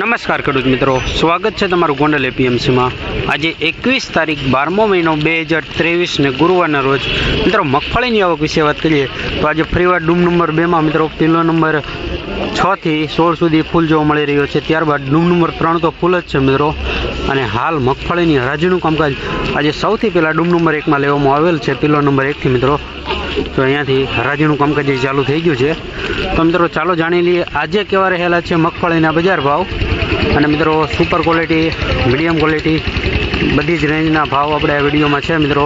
નમસ્કાર ખેડૂત મિત્રો, સ્વાગત છે તમારું ગોંડલ એપીએમસીમાં. આજે એકવીસ તારીખ બારમો મહિનો બે હજાર ત્રેવીસને ગુરુવારના રોજ. મિત્રો, મગફળીની આવક વિશે વાત કરીએ, તો આજે ફરીવાર ડૂમ નંબર બેમાં મિત્રો, પિલો નંબર છથી સોળ સુધી ફૂલ જોવા મળી રહ્યો છે. ત્યારબાદ ડૂમ નંબર ત્રણ તો ફૂલ જ છે મિત્રો. અને હાલ મગફળીની હરાજીનું કામકાજ આજે સૌથી પહેલાં ડૂમ નંબર એકમાં લેવામાં આવેલ છે. પિલો નંબર એકથી મિત્રો તો અહીંયાથી હરાજીનું કામકાજ ચાલુ થઈ ગયું છે. તો મિત્રો ચાલો જાણી લઈએ, આજે કેવા રહેલા છે મગફળીના બજાર ભાવ? અને મિત્રો સુપર ક્વોલિટી મીડિયમ ક્વોલિટી બધી જ રેન્જના ભાવ આપણે આ વિડીયોમાં છે મિત્રો.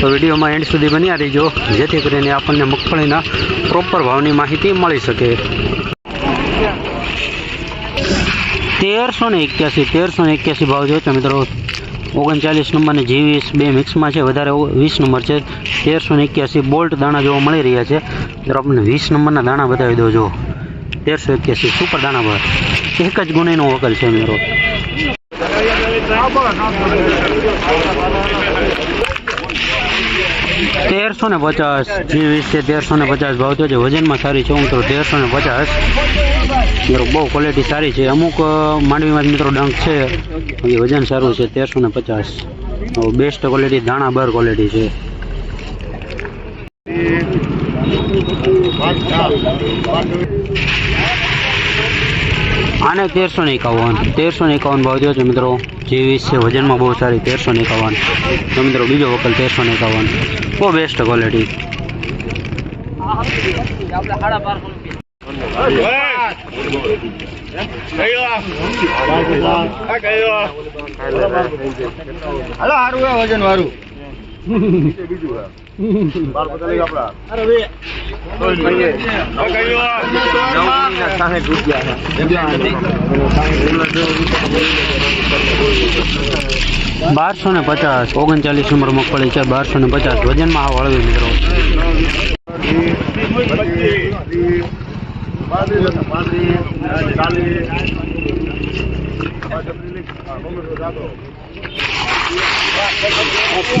તો વિડીયોમાં એન્ડ સુધી બન્યા રહીજો, જેથી કરીને આપણને મગફળીના પ્રોપર ભાવની માહિતી મળી શકે. તેરસો ને એક્યાસી, તેરસો ને એક્યાસી ભાવ જો છે મિત્રો ઓગણચાલીસ નંબરને જીવીસ બે મિક્સમાં છે. વધારે વીસ નંબર છે. તેરસો ને એક્યાસી બોલ્ટ દાણા જોવા મળી રહ્યા છે. મિત્રો આપણને વીસ નંબરના દાણા બતાવી દો જો, તેરસો એક્યાસી સુપર દાણા પર. એક જ ગુણીનો વકલ છે, મિત્રો. તેરસો ને પચાસ. જે વીસ છે તેરસો ને પચાસ ભાવ થયો છે. વજનમાં સારી છે હું તો તેરસો ને પચાસ. મિત્રો, બહુ ક્વોલિટી સારી છે. અમુક માંડવીમાં મિત્રો ડંક છે. એ વજન સારું છે તેરસો ને પચાસ બેસ્ટ ક્વોલિટી દાણા બર ક્વોલિટી છે. આને તેરસો ને એકાવન, તેરસો ને એકાવન ભાવ જોયો છે મિત્રો. જે વીસ છે, વજનમાં બહુ સારી તેરસો ને એકાવન. તો મિત્રો બીજો વકલ તેરસો ને એકાવન. બહુ બેસ્ટ ક્વોલિટી હાલો વજન વાળું બારસો ને પચાસ ઓગણચાલીસ નંબર મગફળી છે બારસો ને પચાસ વજનમાં આ વળવી મિત્રો.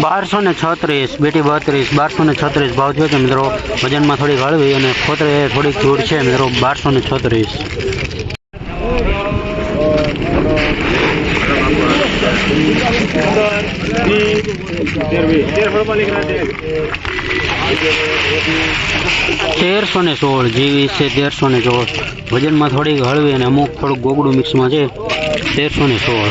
બારસો ને છત્રીસ, બેટી બત્રીસ, બારસો ને છત્રીસ ભાવ થયો છે મિત્રો. વજનમાં થોડીક હળવી અને ખોતરે થોડીક ધૂળ છે મિત્રો. બારસો ને છત્રીસ. તેરસો ને સોળ જીવીસ છે તેરસો ને સોળ. વજનમાં થોડીક હળવી અને અમુક થોડુંક ગોગડું મિક્સમાં છે. તેરસો ને સોળ.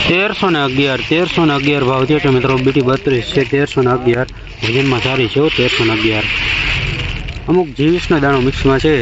તેરસો ને અગિયાર, તેરસો ને અગિયાર ભાવ થયો છે મિત્રો. બીટી બત્રીસ છે, તેરસો ને અગિયાર. વજનમાં સારી છે તેરસો ને અગિયાર. અમુક જીવીસના દાણો મિક્સમાં છે.